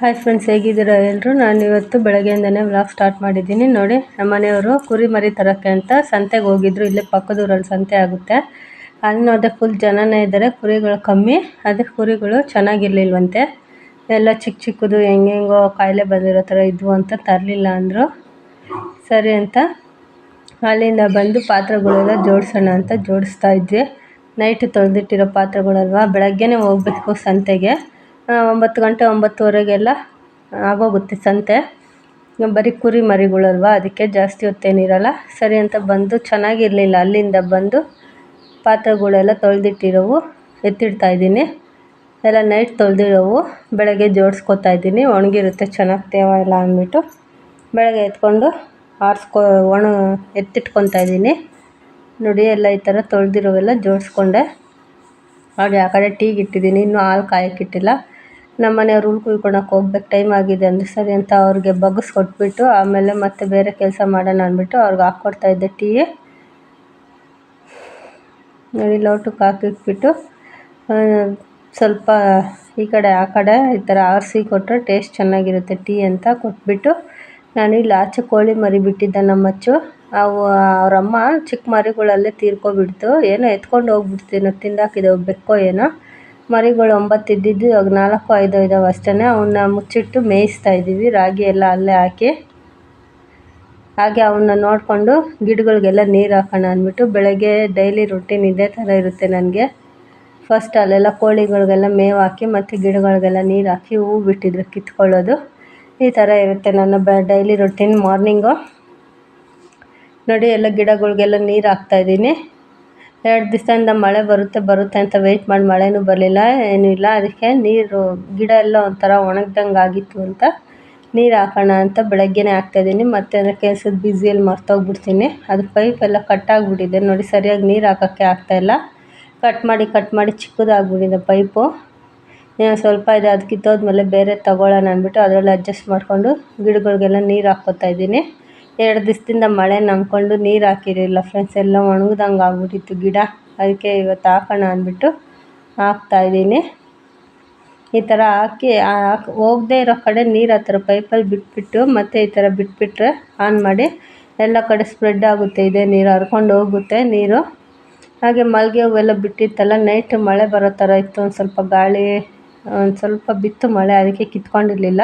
Hi friends ಹೇಗಿದ್ದೀರ ಎಲ್ಲರೂ ನಾನು ಇವತ್ತು ಬೆಳಗ್ಗೆಯಿಂದನೇ ವ್ಲಾಗ್ ಸ್ಟಾರ್ಟ್ ಮಾಡಿದ್ದೀನಿ. ನೋಡಿ ನಮ್ಮ ಮನೆಯವರು ಕುರಿ ಮರಿ ತರೋಕ್ಕೆ ಅಂತ ಸಂತೆಗೆ ಹೋಗಿದ್ರು. ಇಲ್ಲೇ ಪಕ್ಕದೂರಲ್ಲಿ ಸಂತೆ ಆಗುತ್ತೆ. ಅಲ್ಲಿ ನೋಡಿದೆ ಫುಲ್ ಜನನೇ ಇದ್ದಾರೆ. ಕುರಿಗಳು ಕಮ್ಮಿ. ಅದೇ ಕುರಿಗಳು ಚೆನ್ನಾಗಿರ್ಲಿಲ್ವಂತೆ. ಎಲ್ಲ ಚಿಕ್ಕ ಚಿಕ್ಕದು ಹೆಂಗೆಂಗೋ ಕಾಯಿಲೆ ಬಂದಿರೋ ಥರ ಇದ್ವು ಅಂತ ತರಲಿಲ್ಲ ಅಂದರು. ಸರಿ ಅಂತ. ಅಲ್ಲಿಂದ ಬಂದು ಪಾತ್ರೆಗಳೆಲ್ಲ ಜೋಡಿಸೋಣ ಅಂತ ಜೋಡಿಸ್ತಾ ಇದ್ವಿ. ನೈಟ್ ತೊಳೆದಿಟ್ಟಿರೋ ಪಾತ್ರೆಗಳಲ್ವ? ಬೆಳಗ್ಗೆನೇ ಹೋಗಬೇಕು ಸಂತೆಗೆ. ಒಂಬತ್ತು ಗಂಟೆ ಒಂಬತ್ತುವರೆಗೆಲ್ಲ ಆಗೋಗುತ್ತೆ ಸಂತೆ. ಬರೀ ಕುರಿ ಮರಿಗಳಲ್ವ, ಅದಕ್ಕೆ ಜಾಸ್ತಿ ಹೊತ್ತೇನಿರಲ್ಲ. ಸರಿ ಅಂತ ಬಂದು ಚೆನ್ನಾಗಿರಲಿಲ್ಲ. ಅಲ್ಲಿಂದ ಬಂದು ಪಾತ್ರೆಗಳೆಲ್ಲ ತೊಳೆದಿಟ್ಟಿರೋವು, ಎತ್ತಿಡ್ತಾ ಇದ್ದೀನಿ. ಎಲ್ಲ ನೈಟ್ ತೊಳೆದಿರೋವು, ಬೆಳಗ್ಗೆ ಜೋಡಿಸ್ಕೊತಾ ಇದ್ದೀನಿ. ಒಣಗಿರುತ್ತೆ, ಚೆನ್ನಾಗಿ ತೇವ ಇಲ್ಲ ಅಂದ್ಬಿಟ್ಟು ಬೆಳಗ್ಗೆ ಎತ್ಕೊಂಡು ಆರಿಸ್ಕೊ, ಒಣ, ಎತ್ತಿಟ್ಕೊತಾ ಇದ್ದೀನಿ. ನೋಡಿ, ಎಲ್ಲ ಈ ಥರ ತೊಳೆದಿರೋವೆಲ್ಲ ಜೋಡಿಸ್ಕೊಂಡೆ. ಹಾಗೆ ಆ ಕಡೆ ಟೀಗೆ ಇಟ್ಟಿದ್ದೀನಿ ಇನ್ನೂ ಹಾಲು ಕಾಯಕ್ಕಿಟ್ಟಿಲ್ಲ ನಮ್ಮ ಮನೆಯವ್ರು ಹುಲ್ ಕುಯ್ಕೊಳಕ್ಕೆ ಹೋಗ್ಬೇಕು ಟೈಮ್ ಆಗಿದೆ ಅಂದರೆ ಸರಿ ಅಂತ ಅವ್ರಿಗೆ ಬಗ್ಗಿಸ್ಕೊಟ್ಬಿಟ್ಟು ಆಮೇಲೆ ಮತ್ತೆ ಬೇರೆ ಕೆಲಸ ಮಾಡೋಣ ಅಂದ್ಬಿಟ್ಟು ಅವ್ರಿಗೆ ಹಾಕ್ಕೊಡ್ತಾ ಇದ್ದೆ ಟೀ. ನೋಡಿ, ಲೋಟಕ್ಕೆ ಹಾಕಿಟ್ಬಿಟ್ಟು ಸ್ವಲ್ಪ ಈ ಕಡೆ, ಆ ಕಡೆ ಈ ಥರ ಆರಿಸಿ ಕೊಟ್ಟರೆ ಟೇಸ್ಟ್ ಚೆನ್ನಾಗಿರುತ್ತೆ ಟೀ ಅಂತ ಕೊಟ್ಬಿಟ್ಟು, ನಾನು ಇಲ್ಲಿ ಆಚೆ ಕೋಳಿ ಮರಿ ಬಿಟ್ಟಿದ್ದೆ ನಮ್ಮ ಅಚ್ಚು. ಅವು ಅವರಮ್ಮ ಚಿಕ್ಕ ಮರಿಗಳಲ್ಲೇ ತೀರ್ಕೊಬಿಡ್ತು. ಏನೋ ಎತ್ಕೊಂಡು ಹೋಗ್ಬಿಡ್ತೀನೋ ತಿಂದಾಕಿದೆ ಬೆಕ್ಕೋ ಏನೋ. ಮರಿಗಳು ಒಂಬತ್ತು ಇದ್ದಿದ್ದು ಇವಾಗ ನಾಲ್ಕು, ಐದು ಇದಾವೆ ಅಷ್ಟೇ ಅವನ್ನ ಮುಚ್ಚಿಟ್ಟು ಮೇಯಿಸ್ತಾ ಇದ್ದೀವಿ. ರಾಗಿ ಎಲ್ಲ ಅಲ್ಲೇ ಹಾಕಿ. ಹಾಗೆ ಅವನ್ನ ನೋಡಿಕೊಂಡು ಗಿಡಗಳಿಗೆಲ್ಲ ನೀರು ಹಾಕೋಣ ಅಂದ್ಬಿಟ್ಟು ಬೆಳಗ್ಗೆ ಡೈಲಿ ರುಟೀನ್ ಇದೇ ಥರ ಇರುತ್ತೆ ನನಗೆ. ಫಸ್ಟ್ ಅಲ್ಲೆಲ್ಲ ಕೋಳಿಗಳಿಗೆಲ್ಲ ಮೇವು ಹಾಕಿ ಮತ್ತು ಗಿಡಗಳಿಗೆಲ್ಲ ನೀರು ಹಾಕಿ ಹೂವು ಬಿಟ್ಟಿದ್ರೆ ಕಿತ್ಕೊಳ್ಳೋದು. ಈ ಥರ ಇರುತ್ತೆ ನನ್ನ ಬ ಡೈಲಿ ರುಟೀನ್ ಮಾರ್ನಿಂಗು ನೋಡಿ ಎಲ್ಲ ಗಿಡಗಳಿಗೆಲ್ಲ ನೀರು ಹಾಕ್ತಾಯಿದ್ದೀನಿ ಎರಡು ದಿವಸದಿಂದ ಮಳೆ ಬರುತ್ತೆ ಬರುತ್ತೆ ಅಂತ ವೆಯ್ಟ್ ಮಾಡಿ ಮಳೆನೂ ಬರಲಿಲ್ಲ, ಏನೂ ಇಲ್ಲ. ಅದಕ್ಕೆ ನೀರು, ಗಿಡ ಎಲ್ಲ ಒಂಥರ ಒಣಗ್ದಂಗೆ ಆಗಿತ್ತು ಅಂತ ನೀರು ಹಾಕೋಣ ಅಂತ ಬೆಳಗ್ಗೆನೇ ಹಾಕ್ತಾಯಿದ್ದೀನಿ ಮತ್ತೆ ಅದರ ಕೆಲಸದ ಬ್ಯುಸಿಯಲ್ಲಿ ಮರ್ತೋಗ್ಬಿಡ್ತೀನಿ. ಅದು ಪೈಪ್ ಎಲ್ಲ ಕಟ್ಟಾಗ್ಬಿಟ್ಟಿದೆ ನೋಡಿ, ಸರಿಯಾಗಿ ನೀರು ಹಾಕೋಕ್ಕೆ ಆಗ್ತಾಯಿಲ್ಲ ಕಟ್ ಮಾಡಿ ಕಟ್ ಮಾಡಿ ಚಿಕ್ಕದಾಗ್ಬಿಟ್ಟಿದೆ ಪೈಪು ಸ್ವಲ್ಪ ಇದೆ ಅದು ಕಿತ್ತೋದ್ಮೇಲೆ ಬೇರೆ ತಗೊಳ್ಳೋಣ ಅಂದ್ಬಿಟ್ಟು ಅದರಲ್ಲಿ ಅಡ್ಜಸ್ಟ್ ಮಾಡಿಕೊಂಡು ಗಿಡಗಳಿಗೆಲ್ಲ ನೀರು ಹಾಕ್ಕೊತಾ ಇದ್ದೀನಿ. ಎರಡು ದಿವಸದಿಂದ ಮಳೆ ನಂಬ್ಕೊಂಡು ನೀರು ಹಾಕಿರಲಿಲ್ಲ ಫ್ರೆಂಡ್ಸ್ ಎಲ್ಲ ಒಣಗ್ದಂಗೆ ಆಗ್ಬಿಟ್ಟಿತ್ತು ಗಿಡ. ಅದಕ್ಕೆ ಇವತ್ತು ಹಾಕೋಣ ಅಂದ್ಬಿಟ್ಟು ಹಾಕ್ತಾಯಿದ್ದೀನಿ ಈ ಥರ ಹಾಕಿ ಹಾಕಿ ಹೋಗದೇ ಇರೋ ಕಡೆ ನೀರು ಆ ಥರ ಪೈಪಲ್ಲಿ ಬಿಟ್ಬಿಟ್ಟು ಮತ್ತೆ ಈ ಥರ ಬಿಟ್ಬಿಟ್ರೆ ಆನ್ ಮಾಡಿ ಎಲ್ಲ ಕಡೆ ಸ್ಪ್ರೆಡ್ ಆಗುತ್ತೆ, ಇದೆ ನೀರು ಹರ್ಕೊಂಡು ಹೋಗುತ್ತೆ ನೀರು. ಹಾಗೆ ಮಲ್ಲಿಗೆ ಹೂವೆಲ್ಲ ಬಿಟ್ಟಿತ್ತಲ್ಲ ನೈಟ್ ಮಳೆ ಬರೋ ಥರ ಇತ್ತು, ಒಂದು ಸ್ವಲ್ಪ ಗಾಳಿ, ಒಂದು ಸ್ವಲ್ಪ ಬಿತ್ತು ಮಳೆ, ಅದಕ್ಕೆ ಕಿತ್ಕೊಂಡಿರಲಿಲ್ಲ.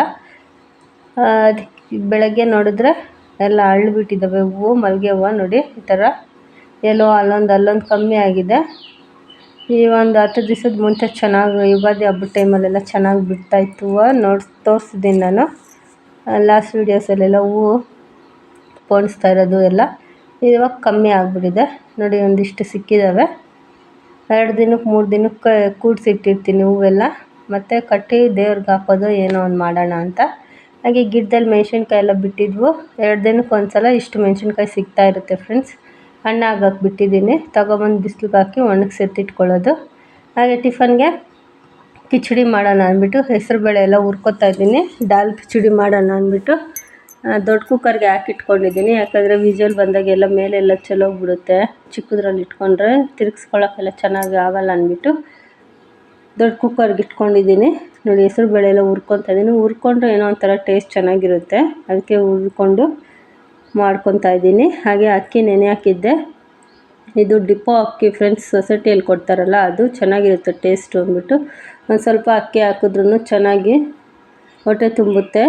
ಅದಕ್ಕೆ ಬೆಳಗ್ಗೆ ನೋಡಿದ್ರೆ ಎಲ್ಲ ಅರಳ್ಬಿಟ್ಟಿದ್ದಾವೆ ಹೂವು ಮಲ್ಲಿಗೆ ಹೂವು ನೋಡಿ ಈ ಥರ ಎಲ್ಲೋ ಅಲ್ಲೊಂದು ಅಲ್ಲೊಂದು ಕಮ್ಮಿ ಆಗಿದೆ. ಈ ಒಂದು ಹತ್ತು ದಿವಸದ ಮುಂಚೆ ಚೆನ್ನಾಗಿ ಯುಗಾದಿ ಹಬ್ಬದ ಟೈಮಲ್ಲೆಲ್ಲ ಚೆನ್ನಾಗಿ ಬಿಡ್ತಾಯಿತ್ತು ಹೂವು ನೋಡಿ ತೋರಿಸಿದ್ದೀನಿ ನಾನು. ಲಾಸ್ಟ್ ವೀಡಿಯೋಸಲ್ಲೆಲ್ಲ ಹೂವು ಪೋಣಿಸ್ತಾ ಇರೋದು ಎಲ್ಲ ಇವಾಗ ಕಮ್ಮಿ ಆಗಿಬಿಟ್ಟಿದೆ. ನೋಡಿ ಒಂದಿಷ್ಟು ಸಿಕ್ಕಿದ್ದಾವೆ ಎರಡು ದಿನಕ್ಕೆ ಮೂರು ದಿನಕ್ಕೆ ಕೂಡಿಸಿಟ್ಟಿರ್ತೀನಿ ಹೂವೆಲ್ಲ. ಮತ್ತು ಕಟ್ಟಿ ದೇವ್ರಿಗೆ ಹಾಕೋದು ಏನೋ ಒಂದು ಮಾಡೋಣ ಅಂತ. ಹಾಗೆ ಗಿಡದಲ್ಲಿ ಮೆಣಸಿನ್ಕಾಯಿ ಎಲ್ಲ ಬಿಟ್ಟಿದ್ವು. ಎರಡು ದಿನಕ್ಕೆ ಒಂದು ಸಲ ಇಷ್ಟು ಮೆಣಸಿನ್ಕಾಯಿ ಸಿಗ್ತಾ ಇರುತ್ತೆ ಫ್ರೆಂಡ್ಸ್ ಹಣ್ಣಾಗಕ್ಕೆ ಬಿಟ್ಟಿದ್ದೀನಿ. ತೊಗೊಬಂದು ಬಿಸ್ಲಿಗೆ ಹಾಕಿ ಒಣಗಿಸಿ ಎತ್ತಿಟ್ಕೊಳ್ಳೋದು ಹಾಗೆ ಟಿಫನ್ಗೆ ಕಿಚಡಿ ಮಾಡೋಣ ಅಂದ್ಬಿಟ್ಟು ಹೆಸರುಬೇಳೆ ಎಲ್ಲ ಹುರ್ಕೊತಾ ಇದ್ದೀನಿ. ದಾಲ್ ಕಿಚಡಿ ಮಾಡೋಣ ಅಂದ್ಬಿಟ್ಟು ದೊಡ್ಡ ಕುಕ್ಕರ್ಗೆ ಹಾಕಿಟ್ಕೊಂಡಿದ್ದೀನಿ. ಯಾಕಂದರೆ ವಿಜಲ್ ಬಂದಾಗೆಲ್ಲ ಮೇಲೆಲ್ಲ ಬಿಡುತ್ತೆ ಚಿಕ್ಕದ್ರಲ್ಲಿ ಇಟ್ಕೊಂಡ್ರೆ ತಿರ್ಗಿಸ್ಕೊಳ್ಳೋಕ್ಕೆಲ್ಲ ಚೆನ್ನಾಗಿ ಆಗಲ್ಲ ಅಂದ್ಬಿಟ್ಟು ದೊಡ್ಡ ಕುಕ್ಕರ್ಗೆ ಇಟ್ಕೊಂಡಿದ್ದೀನಿ. ನೋಡಿ, ಹೆಸರು ಬೇಳೆ ಎಲ್ಲ ಹುರ್ಕೊತಾ ಇದ್ದೀನಿ ಹುರ್ಕೊಂಡ್ರೆ ಏನೋ ಒಂಥರ ಟೇಸ್ಟ್ ಚೆನ್ನಾಗಿರುತ್ತೆ. ಅದಕ್ಕೆ ಹುರ್ಕೊಂಡು ಮಾಡ್ಕೊತಾ ಇದ್ದೀನಿ ಹಾಗೆ ಅಕ್ಕಿ, ನೆನೆ ಹಾಕಿದ್ದೆ. ಇದು ಡಿಪೋ ಅಕ್ಕಿ ಫ್ರೆಂಡ್ಸ್ ಸೊಸೈಟಿಯಲ್ಲಿ ಕೊಡ್ತಾರಲ್ಲ, ಅದು ಚೆನ್ನಾಗಿರುತ್ತೆ ಟೇಸ್ಟು ಅಂದ್ಬಿಟ್ಟು. ಒಂದು ಸ್ವಲ್ಪ ಅಕ್ಕಿ ಹಾಕಿದ್ರೂ ಚೆನ್ನಾಗಿ ಹೊಟ್ಟೆ ತುಂಬುತ್ತೆ.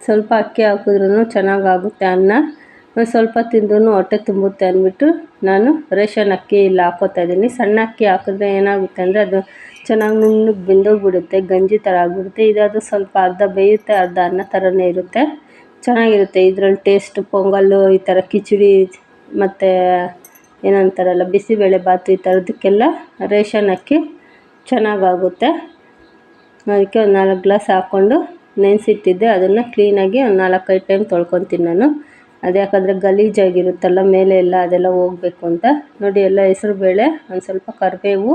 ಸ್ವಲ್ಪ ಅಕ್ಕಿ ಹಾಕಿದ್ರೂ ಚೆನ್ನಾಗಾಗುತ್ತೆ ಅನ್ನ. ಸ್ವಲ್ಪ ತಿಂದ್ರೂ ಹೊಟ್ಟೆ ತುಂಬುತ್ತೆ ಅಂದ್ಬಿಟ್ಟು ನಾನು ರೇಷನ್ ಅಕ್ಕಿ ಇಲ್ಲಿ ಹಾಕೋತಾ ಇದ್ದೀನಿ. ಸಣ್ಣ ಅಕ್ಕಿ ಹಾಕಿದ್ರೆ ಏನಾಗುತ್ತೆ ಅಂದರೆ ಅದು ಚೆನ್ನಾಗಿ ನುಣ್ಣಗೆ ಬೆಂದೋಗ್ಬಿಡುತ್ತೆ, ಗಂಜಿ ಥರ ಆಗಿಬಿಡುತ್ತೆ. ಇದಾದರೂ ಸ್ವಲ್ಪ ಅರ್ಧ ಬೇಯುತ್ತೆ, ಅರ್ಧ ಅನ್ನ ಥರನೇ ಇರುತ್ತೆ. ಚೆನ್ನಾಗಿರುತ್ತೆ ಇದ್ರಲ್ಲಿ ಟೇಸ್ಟ್ ಪೊಂಗಲ್ಲು, ಈ ಥರ ಕಿಚಡಿ ಮತ್ತು ಏನಂತಾರಲ್ಲ, ಬಿಸಿಬೇಳೆ ಬಾತು ಈ ಥರದಕ್ಕೆಲ್ಲ ರೇಷನ್ ಅಕ್ಕಿ ಚೆನ್ನಾಗಾಗುತ್ತೆ. ಅದಕ್ಕೆ ಒಂದು ನಾಲ್ಕು ಗ್ಲಾಸ್ ಹಾಕ್ಕೊಂಡು ನೆನೆಸಿಟ್ಟಿದ್ದೆ. ಅದನ್ನು ಕ್ಲೀನಾಗಿ ಒಂದು ನಾಲ್ಕೈದು ಟೈಮ್ ತೊಳ್ಕೊತೀನಿ ನಾನು. ಅದು ಯಾಕಂದರೆ ಗಲೀಜಾಗಿರುತ್ತಲ್ಲ, ಮೇಲೆ ಎಲ್ಲ ಅದೆಲ್ಲ ಹೋಗ್ಬೇಕು ಅಂತ. ನೋಡಿ, ಎಲ್ಲ ಹೆಸರುಬೇಳೆ ಒಂದು ಸ್ವಲ್ಪ ಕರಿಬೇವು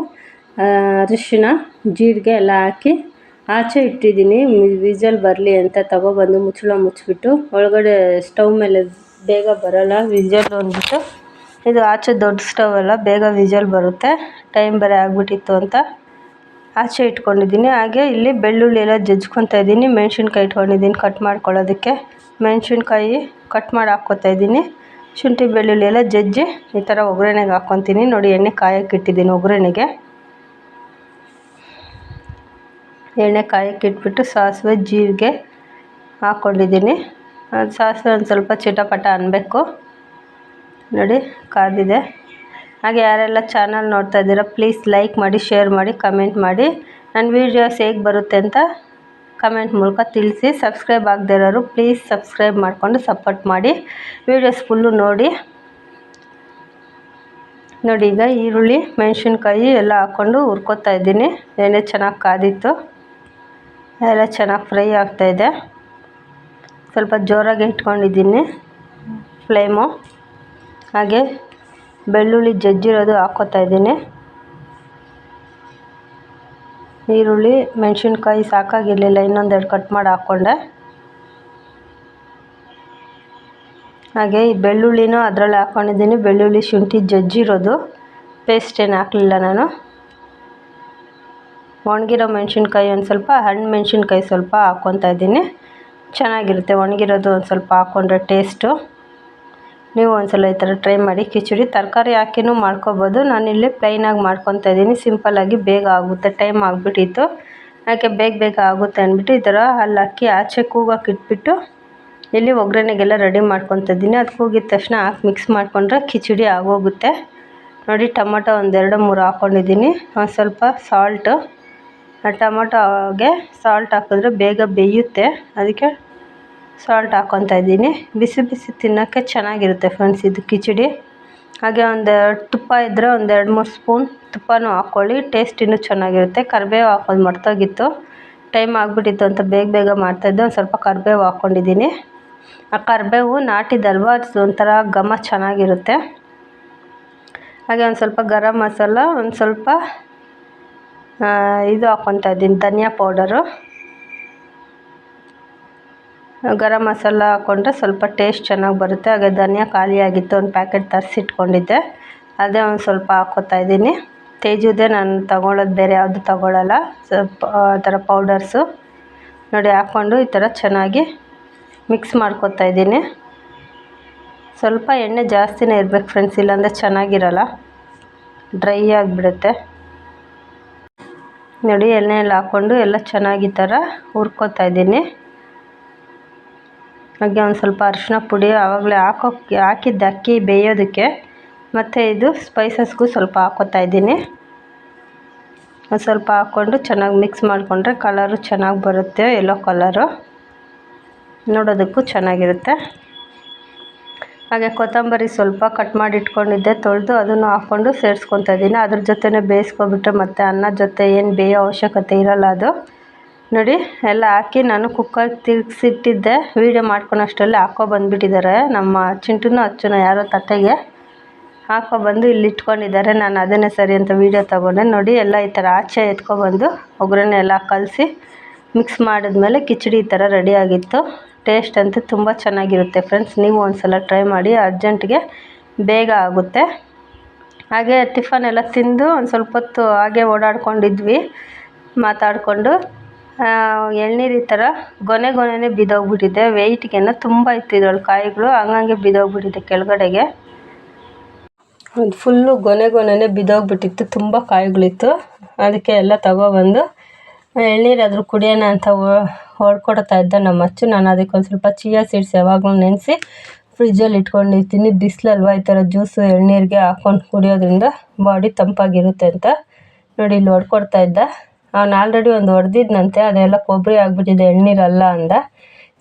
ಅರಿಶಿಣ, ಜೀರಿಗೆ ಎಲ್ಲ ಹಾಕಿ ಆಚೆ ಇಟ್ಟಿದ್ದೀನಿ. ವಿಜಲ್ ಬರಲಿ ಅಂತ ತಗೊಬಂದು ಮುಚ್ಚಳ ಮುಚ್ಚಿಬಿಟ್ಟು, ಒಳಗಡೆ ಸ್ಟವ್ ಮೇಲೆ ಬೇಗ ಬರೋಲ್ಲ, ವಿಜಲ್ ಅಂದ್ಬಿಟ್ಟು. ಇದು ಆಚೆ ದೊಡ್ಡ ಸ್ಟವ್ ಅಲ್ಲ, ಬೇಗ ವಿಜಲ್ ಬರುತ್ತೆ. ಟೈಮ್ ಬೇರೆ ಆಗಿಬಿಟ್ಟಿತ್ತು ಅಂತ ಆಚೆ ಇಟ್ಕೊಂಡಿದ್ದೀನಿ. ಹಾಗೆ ಇಲ್ಲಿ ಬೆಳ್ಳುಳ್ಳಿ ಎಲ್ಲ ಜಜ್ಕೊತಾ ಇದ್ದೀನಿ. ಮೆಣಸಿನ್ಕಾಯಿ ಇಟ್ಕೊಂಡಿದ್ದೀನಿ ಕಟ್ ಮಾಡ್ಕೊಳ್ಳೋದಕ್ಕೆ. ಮೆಣಸಿನ್ಕಾಯಿ ಕಟ್ ಮಾಡಿ ಹಾಕ್ಕೋತಾ ಇದ್ದೀನಿ. ಶುಂಠಿ, ಬೆಳ್ಳುಳ್ಳಿ ಎಲ್ಲ ಜಜ್ಜಿ ಈ ಥರ ಒಗ್ಗರಣೆಗೆ ಹಾಕ್ಕೊತೀನಿ. ನೋಡಿ, ಎಣ್ಣೆ ಕಾಯಕ್ಕೆ ಇಟ್ಟಿದ್ದೀನಿ ಒಗ್ಗರಣೆಗೆ. ಎಣ್ಣೆ ಕಾಯಕ್ಕೆ ಇಟ್ಬಿಟ್ಟು ಸಾಸಿವೆ, ಜೀರಿಗೆ ಹಾಕ್ಕೊಂಡಿದ್ದೀನಿ. ಸಾಸಿವೆ ಒಂದು ಸ್ವಲ್ಪ ಚಿಟಪಟ ಅನ್ನಬೇಕು ನೋಡಿ, ಕಾದಿದೆ. ಹಾಗೆ ಯಾರೆಲ್ಲ ಚಾನಲ್ ನೋಡ್ತಾ ಇದ್ದೀರಾ, ಪ್ಲೀಸ್ ಲೈಕ್ ಮಾಡಿ, ಶೇರ್ ಮಾಡಿ, ಕಮೆಂಟ್ ಮಾಡಿ. ನನ್ನ ವೀಡಿಯೋಸ್ ಹೇಗೆ ಬರುತ್ತೆ ಅಂತ ಕಮೆಂಟ್ ಮೂಲಕ ತಿಳಿಸಿ. ಸಬ್ಸ್ಕ್ರೈಬ್ ಆಗದೇ ಇರೋರು ಪ್ಲೀಸ್ ಸಬ್ಸ್ಕ್ರೈಬ್ ಮಾಡಿಕೊಂಡು ಸಪೋರ್ಟ್ ಮಾಡಿ. ವೀಡಿಯೋಸ್ ಫುಲ್ಲು ನೋಡಿ. ನೋಡಿ, ಈಗ ಈರುಳ್ಳಿ, ಮೆಣಸಿನ್ಕಾಯಿ ಎಲ್ಲ ಹಾಕ್ಕೊಂಡು ಹುರ್ಕೊತಾ ಇದ್ದೀನಿ. ಎಣ್ಣೆ ಚೆನ್ನಾಗಿ ಕಾದಿತ್ತು. ಎಲ್ಲ ಚೆನ್ನಾಗಿ ಫ್ರೈ ಆಗ್ತಾಯಿದೆ ಸ್ವಲ್ಪ ಜೋರಾಗಿ ಇಟ್ಕೊಂಡಿದ್ದೀನಿ. ಫ್ಲೇಮು. ಹಾಗೆ ಬೆಳ್ಳುಳ್ಳಿ ಜಜ್ಜಿರೋದು ಹಾಕ್ಕೋತಾ ಇದ್ದೀನಿ. ಈರುಳ್ಳಿ, ಮೆಣಸಿನ್ಕಾಯಿ ಸಾಕಾಗಿರಲಿಲ್ಲ ಇನ್ನೊಂದೆರಡು ಕಟ್ ಮಾಡಿ ಹಾಕ್ಕೊಂಡೆ ಹಾಗೆ ಈ ಬೆಳ್ಳುಳ್ಳಿನೂ ಅದರಲ್ಲಿ ಹಾಕ್ಕೊಂಡಿದ್ದೀನಿ ಬೆಳ್ಳುಳ್ಳಿ ಶುಂಠಿ ಜಜ್ಜಿರೋದು. ಪೇಸ್ಟ್ ಏನು ಹಾಕಲಿಲ್ಲ ನಾನು. ಒಣಗಿರೋ ಮೆಣಸಿನ್ಕಾಯಿ ಒಂದು ಸ್ವಲ್ಪ, ಹಣ್ಣು ಮೆಣಸಿನ್ಕಾಯಿ ಸ್ವಲ್ಪ ಹಾಕ್ಕೊತಾ ಇದ್ದೀನಿ. ಚೆನ್ನಾಗಿರುತ್ತೆ ಒಣಗಿರೋದು ಒಂದು ಸ್ವಲ್ಪ ಹಾಕ್ಕೊಂಡ್ರೆ ಟೇಸ್ಟು ನೀವು ಒಂದ್ಸಲ ಈ ಥರ ಟ್ರೈ ಮಾಡಿ ಕಿಚಡಿ ತರಕಾರಿ ಹಾಕಿನೂ ಮಾಡ್ಕೊಬೋದು. ನಾನಿಲ್ಲಿ ಪ್ಲೈನಾಗಿ ಮಾಡ್ಕೊತಾ ಇದ್ದೀನಿ. ಸಿಂಪಲ್ಲಾಗಿ ಬೇಗ ಆಗುತ್ತೆ. ಟೈಮ್ ಆಗಿಬಿಟ್ಟಿತ್ತು. ಯಾಕೆ ಬೇಗ ಬೇಗ ಆಗುತ್ತೆ ಅಂದ್ಬಿಟ್ಟು ಈ ಥರ ಅಲ್ಲಿ ಅಕ್ಕಿ ಆಚೆ ಕೂಗೋಕೆ ಇಟ್ಬಿಟ್ಟು ಇಲ್ಲಿ ಒಗ್ಗರಣೆಗೆಲ್ಲ ರೆಡಿ ಮಾಡ್ಕೊತಾ ಇದ್ದೀನಿ. ಅದು ಕೂಗಿದ ತಕ್ಷಣ ಹಾಕಿ ಮಿಕ್ಸ್ ಮಾಡಿಕೊಂಡ್ರೆ ಕಿಚಡಿ ಆಗೋಗುತ್ತೆ. ನೋಡಿ ಟೊಮೊಟೊ ಒಂದೆರಡು ಮೂರು ಹಾಕ್ಕೊಂಡಿದ್ದೀನಿ ಒಂದು ಸ್ವಲ್ಪ ಸಾಲ್ಟು ಟೊಮೊಟೊಗೆ ಸಾಲ್ಟ್ ಹಾಕಿದ್ರೆ ಬೇಗ ಬೇಯುತ್ತೆ. ಅದಕ್ಕೆ ಸಾಲ್ಟ್ ಹಾಕ್ಕೊತಾ ಇದ್ದೀನಿ. ಬಿಸಿ ಬಿಸಿ ತಿನ್ನೋಕ್ಕೆ ಚೆನ್ನಾಗಿರುತ್ತೆ ಫ್ರೆಂಡ್ಸ್ ಇದು ಕಿಚಡಿ. ಹಾಗೆ ಒಂದು ತುಪ್ಪ ಇದ್ದರೆ ಒಂದು ಎರಡು ಮೂರು ಸ್ಪೂನ್ ತುಪ್ಪನೂ ಹಾಕ್ಕೊಳ್ಳಿ. ಟೇಸ್ಟ್ ಇನ್ನೂ ಚೆನ್ನಾಗಿರುತ್ತೆ. ಕರಿಬೇವು ಹಾಕೋದು ಮರ್ತೋಗಿತ್ತು. ಟೈಮ್ ಆಗಿಬಿಟ್ಟಿತ್ತು ಅಂತ ಬೇಗ ಬೇಗ ಮಾಡ್ತಾಯಿದ್ದೆ ಒಂದು ಸ್ವಲ್ಪ ಕರಿಬೇವು ಹಾಕ್ಕೊಂಡಿದ್ದೀನಿ. ಆ ಕರಿಬೇವು ನಾಟಿದಲ್ವ ಒಂಥರ ಘಮ ಚೆನ್ನಾಗಿರುತ್ತೆ. ಹಾಗೆ ಒಂದು ಸ್ವಲ್ಪ ಗರಂ ಮಸಾಲ, ಒಂದು ಸ್ವಲ್ಪ ಇದು ಹಾಕ್ಕೊತಾ ಇದ್ದೀನಿ. ಧನಿಯಾ ಪೌಡರು. ಗರಂ ಮಸಾಲ ಹಾಕ್ಕೊಂಡ್ರೆ ಸ್ವಲ್ಪ ಟೇಸ್ಟ್ ಚೆನ್ನಾಗಿ ಬರುತ್ತೆ. ಹಾಗೆ ಧನಿಯಾ ಖಾಲಿಯಾಗಿತ್ತು, ಒಂದು ಪ್ಯಾಕೆಟ್ ತರಿಸಿಟ್ಕೊಂಡಿದ್ದೆ. ಅದೇ ಒಂದು ಸ್ವಲ್ಪ ಹಾಕ್ಕೋತಾ ಇದ್ದೀನಿ. ತೇಜುದೇ ನಾನು ತಗೊಳ್ಳೋದು ಬೇರೆ ಯಾವುದು ತಗೊಳ್ಳಲ್ಲ ಸ್ವಲ್ಪ, ಆ ಥರ ಪೌಡರ್ಸು ನೋಡಿ ಹಾಕ್ಕೊಂಡು ಈ ಥರ ಚೆನ್ನಾಗಿ ಮಿಕ್ಸ್ ಮಾಡ್ಕೊತಾ ಇದ್ದೀನಿ. ಸ್ವಲ್ಪ ಎಣ್ಣೆ ಜಾಸ್ತಿನೇ ಇರಬೇಕು ಫ್ರೆಂಡ್ಸ್ ಇಲ್ಲಾಂದರೆ ಚೆನ್ನಾಗಿರಲ್ಲ. ಡ್ರೈ ಆಗಿಬಿಡುತ್ತೆ. ನೋಡಿ, ಎಣ್ಣೆಯಲ್ಲಿ ಹಾಕ್ಕೊಂಡು ಎಲ್ಲ ಚೆನ್ನಾಗಿ ಥರ ಹುರ್ಕೊತಾ ಇದ್ದೀನಿ. ಹಾಗೆ ಒಂದು ಸ್ವಲ್ಪ ಅರಿಶಿನ ಪುಡಿ ಆವಾಗಲೇ ಹಾಕೋಕ್ಕೆ ಹಾಕಿದ್ದ ಅಕ್ಕಿ ಬೇಯೋದಕ್ಕೆ. ಮತ್ತು ಇದು ಸ್ಪೈಸಸ್ಗೂ ಸ್ವಲ್ಪ ಹಾಕೋತಾ ಇದ್ದೀನಿ. ಒಂದು ಸ್ವಲ್ಪ ಹಾಕ್ಕೊಂಡು ಚೆನ್ನಾಗಿ ಮಿಕ್ಸ್ ಮಾಡಿಕೊಂಡ್ರೆ ಕಲರು ಚೆನ್ನಾಗಿ ಬರುತ್ತೆ ಎಲ್ಲೋ ಕಲರು ನೋಡೋದಕ್ಕೂ ಚೆನ್ನಾಗಿರುತ್ತೆ. ಹಾಗೆ ಕೊತ್ತಂಬರಿ ಸ್ವಲ್ಪ ಕಟ್ ಮಾಡಿ ಇಟ್ಕೊಂಡಿದ್ದೆ ತೊಳೆದು ಅದನ್ನು ಹಾಕ್ಕೊಂಡು ಸೇರಿಸ್ಕೊತಾ ಇದ್ದೀನಿ. ಅದ್ರ ಜೊತೆನೇ ಬೇಯಿಸ್ಕೊಬಿಟ್ರೆ ಮತ್ತು ಅನ್ನ ಜೊತೆ ಏನು ಬೇಯೋ ಅವಶ್ಯಕತೆ ಇರೋಲ್ಲ ಅದು. ನೋಡಿ, ಎಲ್ಲ ಹಾಕಿ ನಾನು ಕುಕ್ಕರ್ ತಿರುಗಿಸಿಟ್ಟಿದ್ದೆ. ವೀಡಿಯೋ ಮಾಡ್ಕೊಳೋಷ್ಟರಲ್ಲಿ ಹಾಕೋ ಬಂದುಬಿಟ್ಟಿದ್ದಾರೆ. ನಮ್ಮ ಚಿಂಟುನೂ, ಅಚ್ಚುನ ಯಾರೋ ತಟ್ಟೆಗೆ ಹಾಕೋ ಬಂದು ಇಲ್ಲಿ ಇಟ್ಕೊಂಡಿದ್ದಾರೆ. ನಾನು ಅದನ್ನೇ ಸರಿ ಅಂತ ವೀಡಿಯೋ ತೊಗೊಂಡೆ. ನೋಡಿ, ಎಲ್ಲ ಈ ಥರ ಆಚೆ ಎತ್ಕೊಬಂದು ಒಗ್ಗರಣೆ ಎಲ್ಲ ಕಲಸಿ ಮಿಕ್ಸ್ ಮಾಡಿದ್ಮೇಲೆ ಕಿಚಡಿ ಈ ಥರ ರೆಡಿಯಾಗಿತ್ತು ಟೇಸ್ಟ್ ಅಂತೂ ತುಂಬ ಚೆನ್ನಾಗಿರುತ್ತೆ ಫ್ರೆಂಡ್ಸ್. ನೀವು ಒಂದು ಸಲ ಟ್ರೈ ಮಾಡಿ, ಅರ್ಜೆಂಟ್ಗೆ ಬೇಗ ಆಗುತ್ತೆ. ಹಾಗೆ ಟಿಫನ್ ಎಲ್ಲ ತಿಂದು ಒಂದು ಸ್ವಲ್ಪ ಹೊತ್ತು ಹಾಗೆ ಓಡಾಡ್ಕೊಂಡಿದ್ವಿ, ಮಾತಾಡಿಕೊಂಡು. ಎಳ್ನೀರು ಈ ಥರ ಗೊನೆ ಗೊನೆನೇ ಬಿದ್ದೋಗ್ಬಿಟ್ಟಿದೆ. ವೆಯ್ಟ್ಗೆನ ತುಂಬ ಇತ್ತು ಇದ್ರೊಳಗೆ ಕಾಯಿಗಳು, ಹಂಗಂಗೆ ಬಿದ್ದೋಗ್ಬಿಟ್ಟಿದೆ ಕೆಳಗಡೆಗೆ. ಒಂದು ಫುಲ್ಲು ಗೊನೆ ಗೊನೆನೇ ಬಿದ್ದೋಗ್ಬಿಟ್ಟಿತ್ತು, ತುಂಬ ಕಾಯಿಗಳಿತ್ತು. ಅದಕ್ಕೆ ಎಲ್ಲ ತಗೊಬಂದು ಎಳ್ನೀರಾದರೂ ಕುಡಿಯೋಣ ಅಂತ ಹೊಡ್ಕೊಡ್ತಾ ಇದ್ದೆ ನಮ್ಮ ಅಚ್ಚು. ನಾನು ಅದಕ್ಕೆ ಒಂದು ಸ್ವಲ್ಪ ಚಿಯಾ ಸೀಡ್ಸ್ ಯಾವಾಗಲೂ ನೆನೆಸಿ ಫ್ರಿಜ್ಜಲ್ಲಿ ಇಟ್ಕೊಂಡಿರ್ತೀನಿ. ಬಿಸಿಲಲ್ವ ಈ ಥರ ಜ್ಯೂಸು ಎಳ್ನೀರಿಗೆ ಹಾಕ್ಕೊಂಡು ಕುಡಿಯೋದ್ರಿಂದ ಬಾಡಿ ತಂಪಾಗಿರುತ್ತೆ ಅಂತ. ನೋಡಿ, ಇಲ್ಲಿ ಹೊಡ್ಕೊಡ್ತಾ ಇದ್ದ. ಅವ್ನು ಆಲ್ರೆಡಿ ಒಂದು ಹೊಡೆದಿದ್ನಂತೆ ಅದೆಲ್ಲ ಕೊಬ್ಬರಿ ಆಗಿಬಿಟ್ಟಿದೆ ಎಳ್ನೀರಲ್ಲ ಅಂದ.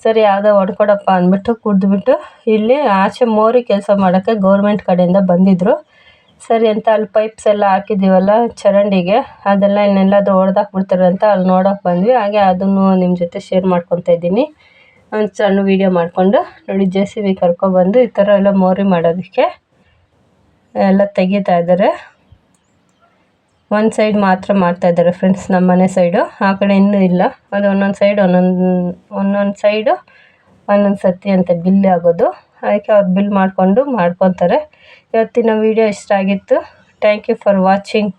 ಸರಿ, ಯಾವುದೋ ಹೊಡ್ಕೊಡಪ್ಪ ಅಂದ್ಬಿಟ್ಟು ಕುಡಿದ್ಬಿಟ್ಟು ಇಲ್ಲಿ ಆಚೆ ಮೋರಿ ಕೆಲಸ ಮಾಡೋಕ್ಕೆ ಗೌರ್ಮೆಂಟ್ ಕಡೆಯಿಂದ ಬಂದಿದ್ದರು ಸರಿ ಅಂತ ಅಲ್ಲಿ ಪೈಪ್ಸ್ ಎಲ್ಲ ಹಾಕಿದ್ದೀವಲ್ಲ ಚರಂಡಿಗೆ, ಅದೆಲ್ಲ ಇನ್ನೆಲ್ಲಾದರೂ ಹೊಡೆದಾಕ್ಬಿಡ್ತಾರೆ ಅಂತ ಅಲ್ಲಿ ನೋಡೋಕೆ ಬಂದ್ವಿ. ಹಾಗೆ ಅದನ್ನು ನಿಮ್ಮ ಜೊತೆ ಶೇರ್ ಮಾಡ್ಕೊತಾ ಇದ್ದೀನಿ. ಒಂದು ಸಣ್ಣ ವೀಡಿಯೋ ಮಾಡಿಕೊಂಡು ನೋಡಿ ಜೆ ಸಿ ಬಿ ಕರ್ಕೊಬಂದು ಈ ಥರ ಎಲ್ಲ ಮೋರಿ ಮಾಡೋದಕ್ಕೆ ಎಲ್ಲ ತೆಗಿತಾ ಇದ್ದಾರೆ. ಒಂದು ಸೈಡ್ ಮಾತ್ರ ಮಾಡ್ತಾ ಇದ್ದಾರೆ ಫ್ರೆಂಡ್ಸ್ ನಮ್ಮ ಮನೆ ಸೈಡು ಆ ಕಡೆ ಇನ್ನೂ ಇಲ್ಲ. ಅದು ಒಂದೊಂದು ಸೈಡ್ ಒಂದೊಂದು ಒಂದೊಂದು ಸೈಡು ಒಂದೊಂದು ಸತಿ ಅಂತ ಬಿಲ್ ಆಗೋದು. ಅದಕ್ಕೆ ಅವ್ರು ಬಿಲ್ ಮಾಡಿಕೊಂಡು ಮಾಡ್ಕೊತಾರೆ. ಇವತ್ತಿನ ವೀಡಿಯೋ ಇಷ್ಟ ಆಗಿತ್ತು. Thank you for watching